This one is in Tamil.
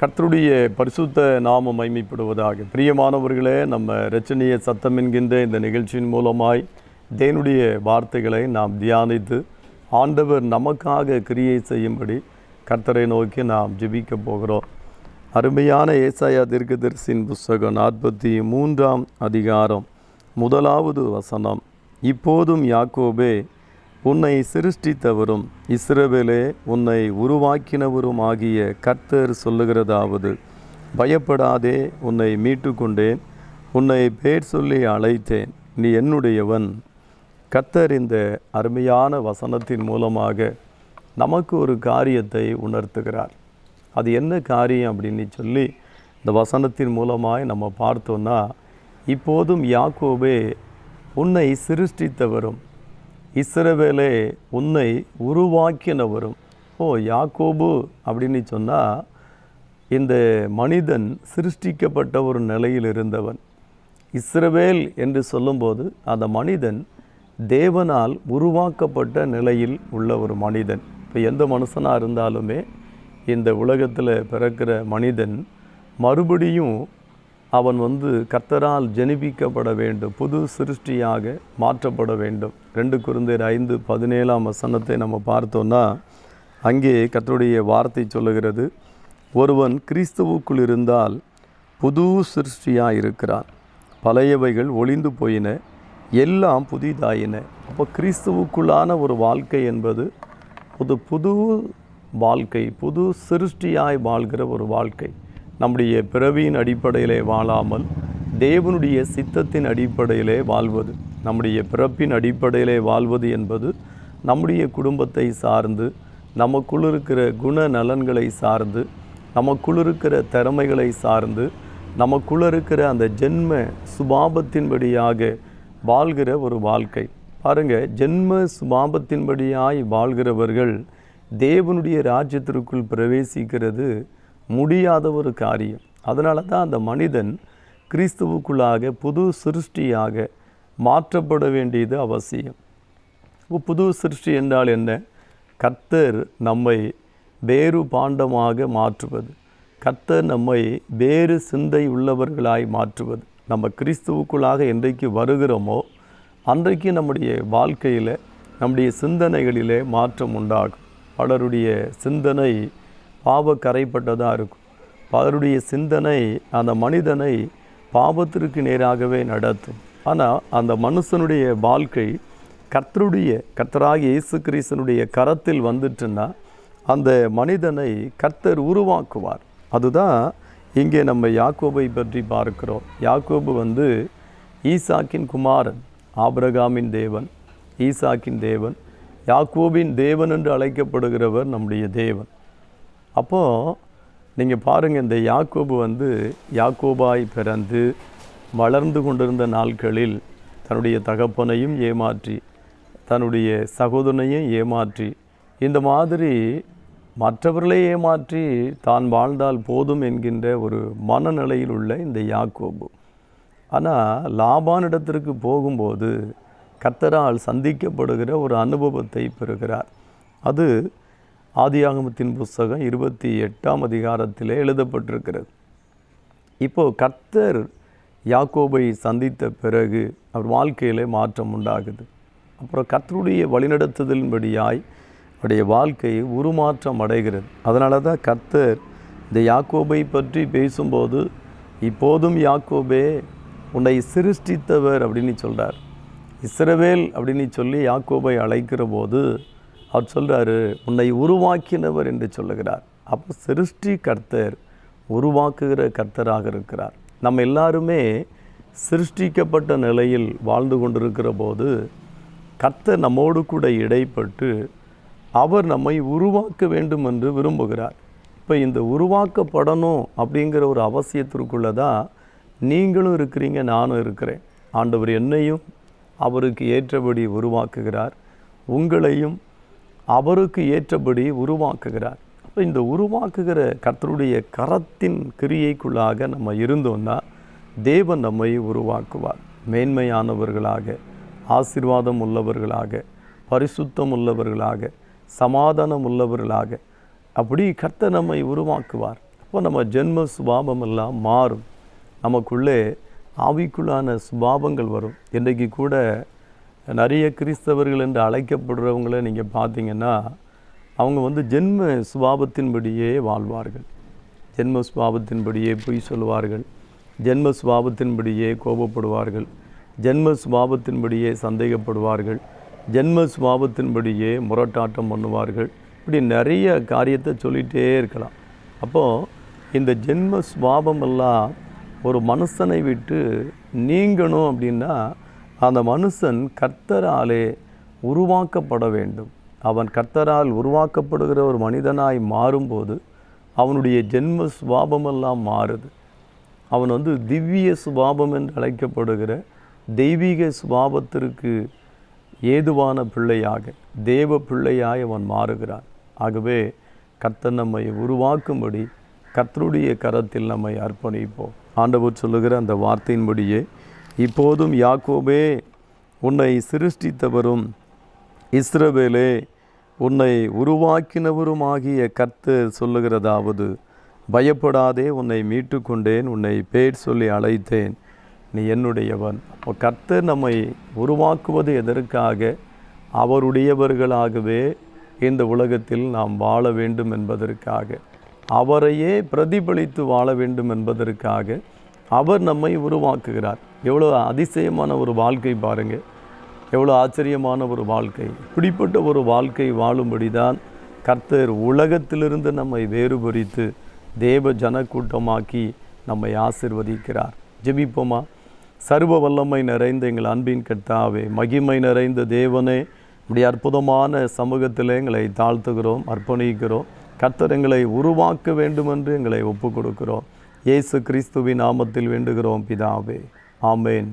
கர்த்தருடைய பரிசுத்த நாம மைமைப்படுவதாக பிரியமானவர்களே நம்ம ரச்சனைய சத்தம் என்கின்ற இந்த நிகழ்ச்சியின் மூலமாய் தேனுடைய வார்த்தைகளை நாம் தியானித்து ஆண்டவர் நமக்காக கிரியை செய்யும்படி கர்த்தரை நோக்கி நாம் ஜெபிக்க போகிறோம். அருமையான ஏசாயா தீர்க்கதரிசின் புஸ்தகம் நாற்பத்தி மூன்றாம் அதிகாரம் முதலாவது வசனம். இப்போதும் யாக்கோபே உன்னை சிருஷ்டித்தவரும் இஸ்ரவேலே உன்னை உருவாக்கினவரும் ஆகிய கர்த்தர் சொல்லுகிறதாவது பயப்படாதே உன்னை மீட்டு கொண்டேன் உன்னை பேர் சொல்லி அழைத்தேன் நீ என்னுடையவன். கர்த்தர் இந்த அருமையான வசனத்தின் மூலமாக நமக்கு ஒரு காரியத்தை உணர்த்துகிறார். அது என்ன காரியம் அப்படின்னு சொல்லி இந்த வசனத்தின் மூலமாய் நம்ம பார்த்தோன்னா இப்போதும் யாக்கோபே உன்னை சிருஷ்டித்தவரும் இஸ்ரவேலே உன்னை உருவாக்கினவரும். ஓ யாக்கோபு அப்படின்னு சொன்னால் இந்த மனிதன் சிருஷ்டிக்கப்பட்ட ஒரு நிலையில் இருந்தவன். இஸ்ரவேல் என்று சொல்லும்போது அந்த மனிதன் தேவனால் உருவாக்கப்பட்ட நிலையில் உள்ள ஒரு மனிதன். இப்போ எந்த மனுஷனாக இருந்தாலுமே இந்த உலகத்தில் பிறக்கிற மனிதன் மறுபடியும் அவன் வந்து கர்த்தரால் ஜெனிபிக்கப்பட வேண்டும் புது சிருஷ்டியாக மாற்றப்பட வேண்டும். ரெண்டு குருந்தேர் ஐந்து பதினேழாம் வசனத்தை நம்ம பார்த்தோன்னா அங்கே கர்த்தருடைய வார்த்தை சொல்லுகிறது ஒருவன் கிறிஸ்துவுக்குள் இருந்தால் புது சிருஷ்டியாக இருக்கிறான். பழையவைகள் ஒளிந்து போயின எல்லாம் புதிதாயின. அப்போ கிறிஸ்துவுக்குள்ளான ஒரு வாழ்க்கை என்பது ஒரு புது வாழ்க்கை புது சிருஷ்டியாய் வாழ்கிற ஒரு வாழ்க்கை. நம்முடைய பிறவியின் அடிப்படையிலே வாழாமல் தேவனுடைய சித்தத்தின் அடிப்படையிலே வாழ்வது நம்முடைய பிறப்பின் அடிப்படையிலே வாழ்வது என்பது நம்முடைய குடும்பத்தை சார்ந்து நமக்குள் இருக்கிற குண நலன்களை சார்ந்து நமக்குள் இருக்கிற திறமைகளை சார்ந்து நமக்குள்ள இருக்கிற அந்த ஜென்ம சுபாபத்தின்படியாக வாழ்கிற ஒரு வாழ்க்கை. பாருங்கள் ஜென்ம சுபாபத்தின்படியாய் வாழ்கிறவர்கள் தேவனுடைய ராஜ்யத்திற்குள் பிரவேசிக்கிறது முடியாத ஒரு காரியம். அதனால தான் அந்த மனிதன் கிறிஸ்துவுக்குள்ளாக புது சிருஷ்டியாக மாற்றப்பட வேண்டியது அவசியம். புது சிருஷ்டி என்றால் என்ன? கர்த்தர் நம்மை வேறு பாண்டமாக மாற்றுவது. கர்த்தர் நம்மை வேறு சிந்தை உள்ளவர்களாய் மாற்றுவது. நம்ம கிறிஸ்துவுக்குள்ளாக என்றைக்கு வருகிறோமோ அன்றைக்கு நம்முடைய வாழ்க்கையில் நம்முடைய சிந்தனைகளிலே மாற்றம் உண்டாகும். பலருடைய சிந்தனை பாவக்கரைப்பட்டதாக இருக்கும். பலருடைய சிந்தனை அந்த மனிதனை பாவத்திற்கு நேராகவே நடத்தும். ஆனால் அந்த மனுஷனுடைய வாழ்க்கை கர்த்தருடைய கர்த்தராகிய இயேசு கிறிஸ்தனுடைய கரத்தில் வந்துட்டுன்னா அந்த மனிதனை கர்த்தர் உருவாக்குவார். அதுதான் இங்கே நம்ம யாக்கோபை பற்றி பார்க்கிறோம். யாக்கோபு வந்து ஈசாக்கின் குமாரன் ஆபிரகாமின் தேவன் ஈசாக்கின் தேவன் யாக்கோபின் தேவன் என்று அழைக்கப்படுகிறவர் நம்முடைய தேவன். அப்போது நீங்கள் பாருங்கள் இந்த யாக்கோபு வந்து யாக்கோபாய் பிறந்து வளர்ந்து கொண்டிருந்த நாட்களில் தன்னுடைய தகப்பனையும் ஏமாற்றி தன்னுடைய சகோதரனையும் ஏமாற்றி இந்த மாதிரி மற்றவர்களை ஏமாற்றி தான் வாழ்ந்தால் போதும் என்கின்ற ஒரு மனநிலையில் உள்ள இந்த யாக்கோபு. ஆனால் லாபானிடத்திற்கு போகும்போது கத்தரால் சந்திக்கப்படுகிற ஒரு அனுபவத்தை பெறுகிறார். அது ஆதியாகமத்தின் புஸ்தகம் இருபத்தி எட்டாம் அதிகாரத்திலே எழுதப்பட்டிருக்கிறது. இப்போது கர்த்தர் யாக்கோபை சந்தித்த பிறகு அவர் வாழ்க்கையிலே மாற்றம் உண்டாகுது. அப்புறம் கர்த்தருடைய வழிநடத்துதலின்படியாய் அவருடைய வாழ்க்கை உருமாற்றம் அடைகிறது. அதனால தான் கர்த்தர் இந்த யாக்கோபை பற்றி பேசும்போது இப்போதும் யாக்கோபே உன்னை சிருஷ்டித்தவர் அப்படின்னு சொல்கிறார் இஸ்ரவேல் அப்படின்னு சொல்லி யாக்கோபை அழைக்கிற போது அவர் சொல்கிறாரு உன்னை உருவாக்கினவர் என்று சொல்லுகிறார். அப்போ சிருஷ்டி கர்த்தர் உருவாக்குகிற கர்த்தராக இருக்கிறார். நம்ம எல்லாருமே சிருஷ்டிக்கப்பட்ட நிலையில் வாழ்ந்து கொண்டிருக்கிற போது கர்த்தர் நம்மோடு கூட இடைப்பட்டு அவர் நம்மை உருவாக்க வேண்டும் என்று விரும்புகிறார். இப்போ இந்த உருவாக்கப்படணும் அப்படிங்கிற ஒரு அவசியத்திற்குள்ளே தான் நீங்களும் இருக்கிறீங்க நானும் இருக்கிறேன். ஆண்டவர் என்னையும் அவருக்கு ஏற்றபடி உருவாக்குகிறார். உங்களையும் அவருக்கு ஏற்றபடி உருவாக்குகிறார். அப்போ இந்த உருவாக்குகிற கர்த்தருடைய கரத்தின் கிரியைக்குள்ளாக நம்ம இருந்தோம்னா தேவன் நம்மை உருவாக்குவார். மேன்மையானவர்களாக ஆசீர்வாதம் உள்ளவர்களாக பரிசுத்தம் உள்ளவர்களாக சமாதானம் உள்ளவர்களாக அப்படி கர்த்த நம்மை உருவாக்குவார். அப்போ அப்போ நம்ம ஜென்ம சுபாவம் எல்லாம் மாறும். நமக்குள்ளே ஆவிக்குள்ளான சுபாவங்கள் வரும். இன்றைக்கு கூட நிறைய கிறிஸ்தவர்கள் என்று அழைக்கப்படுறவங்கள நீங்கள் பார்த்தீங்கன்னா அவங்க வந்து ஜென்ம சுபாவத்தின்படியே வாழ்வார்கள். ஜென்ம சுபாவத்தின்படியே பொய் சொல்லுவார்கள். ஜென்ம சுபாவத்தின்படியே கோபப்படுவார்கள். ஜென்ம சுபாவத்தின்படியே சந்தேகப்படுவார்கள். ஜென்ம சுபாவத்தின்படியே முரட்டாட்டம் பண்ணுவார்கள். இப்படி நிறைய காரியத்தை சொல்லிகிட்டே இருக்கலாம். அப்போது இந்த ஜென்ம சுபாவமெல்லாம் ஒரு மனுஷனை விட்டு நீங்கணும் அப்படின்னா அந்த மனுஷன் கர்த்தராலே உருவாக்கப்பட வேண்டும். அவன் கர்த்தரால் உருவாக்கப்படுகிற ஒரு மனிதனாய் மாறும்போது அவனுடைய ஜென்ம சுபாபமெல்லாம் மாறுது. அவன் வந்து திவ்ய சுபாபம் என்று அழைக்கப்படுகிற தெய்வீக சுபாவத்திற்கு ஏதுவான பிள்ளையாக தேவ பிள்ளையாய் அவன் மாறுகிறான். ஆகவே கர்த்தர் நம்மை உருவாக்கும்படி கர்த்தருடைய கரத்தில் நம்மை அர்ப்பணிப்போம். ஆண்டவர் சொல்லுகிற அந்த வார்த்தையின்படியே இப்போதும் யாக்கோபே உன்னை சிருஷ்டித்தவரும் இஸ்ரவேலே உன்னை உருவாக்கினவருமாகிய கர்த்தர் சொல்லுகிறதாவது பயப்படாதே உன்னை மீட்டு கொண்டேன் உன்னை பேர் சொல்லி அழைத்தேன் நீ என்னுடையவன். அப்போ கர்த்தர் நம்மை உருவாக்குவது எதற்காக? அவருடையவர்களாகவே இந்த உலகத்தில் நாம் வாழ வேண்டும் என்பதற்காக. அவரையே பிரதிபலித்து வாழ வேண்டும் என்பதற்காக. அவர் நம்மை உருவாக்குகிறார். எவ்வளோ அதிசயமான ஒரு வாழ்க்கை பாருங்கள் எவ்வளோ ஆச்சரியமான ஒரு வாழ்க்கை. இப்படிப்பட்ட ஒரு வாழ்க்கை வாழும்படி தான் கர்த்தர் உலகத்திலிருந்து நம்மை வேறுபறித்து தேவ ஜனக்கூட்டமாக்கி நம்மை ஆசிர்வதிக்கிறார். ஜெபிப்போமா? சர்வ வல்லமை நிறைந்த எங்கள் அன்பின் கர்த்தாவே மகிமை நிறைந்த தேவனே இப்படி அற்புதமான சமூகத்தில் எங்களை தாழ்த்துகிறோம் அர்ப்பணிக்கிறோம். கர்த்தர் எங்களை உருவாக்க வேண்டும் என்று எங்களை ஒப்பு கொடுக்கிறோம் இயேசு கிறிஸ்துவின் நாமத்தில் வேண்டுகிறோம் பிதாவே. ஆமேன்.